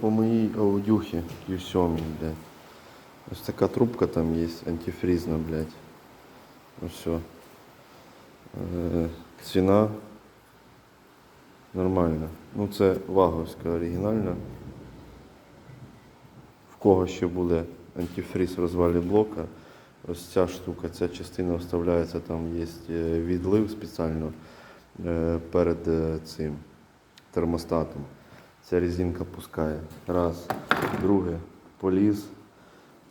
По моїй аудюхі Q7, блядь. Ось така трубка там є, антифрізна, блядь. Ось все. Ціна нормальна. Ну це ваговська оригінальна. В кого ще буде антифріз в розвалі блока. Ось ця штука, ця частина вставляється, там є е, відлив спеціально е, перед е, цим термостатом. Ця резинка пускає. Раз. Друге, поліз.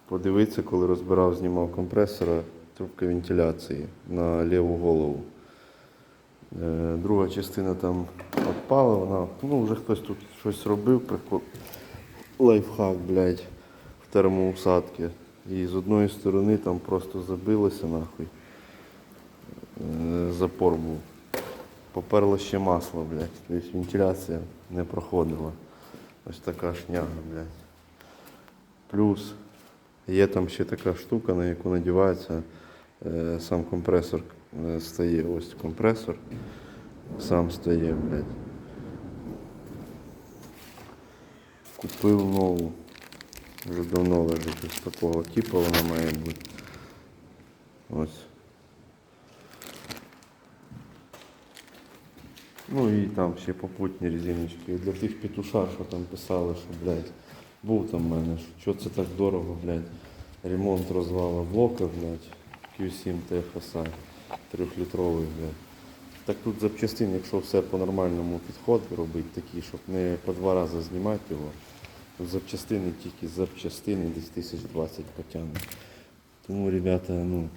Подивитися, коли розбирав, знімав компресора, трубка вентиляції на ліву голову. Е, Друга частина там відпала, вона, ну вже хтось тут щось робив, прикол. Лайфхак, блядь, в термоусадки. І з одної сторони там просто забилося нахуй. Е, Запор був. Поперло ще масло, блядь. Тобто вентиляція не проходила. Ось така шняга, блядь. Плюс є там ще така штука, на яку надівається е, сам компресор е, стає. Ось компресор сам стає, блядь. Купив нову. Вже давно лежить ось такого типу вона має бути. Ось. Ну і там ще попутні резиночки. Для тих петушар, що там писали, що, блядь, був там в мене, що це так дорого, блядь. Ремонт розвала блока, блядь, Q7 TFSI, трьохлітровий, блядь. Так тут запчастин, якщо все по-нормальному підходу робити, такі, щоб не по два рази знімати його. Тут запчастини тільки запчастини десь 1020 потягне. Тому, ребята, ну.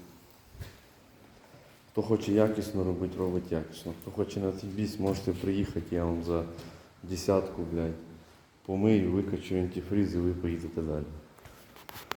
Хто хоче якісно робити, робить якісно. Хто хоче на цей біс, можете приїхати, я вам за десятку, блядь, помию, викачу антифриз і ви поїдете далі.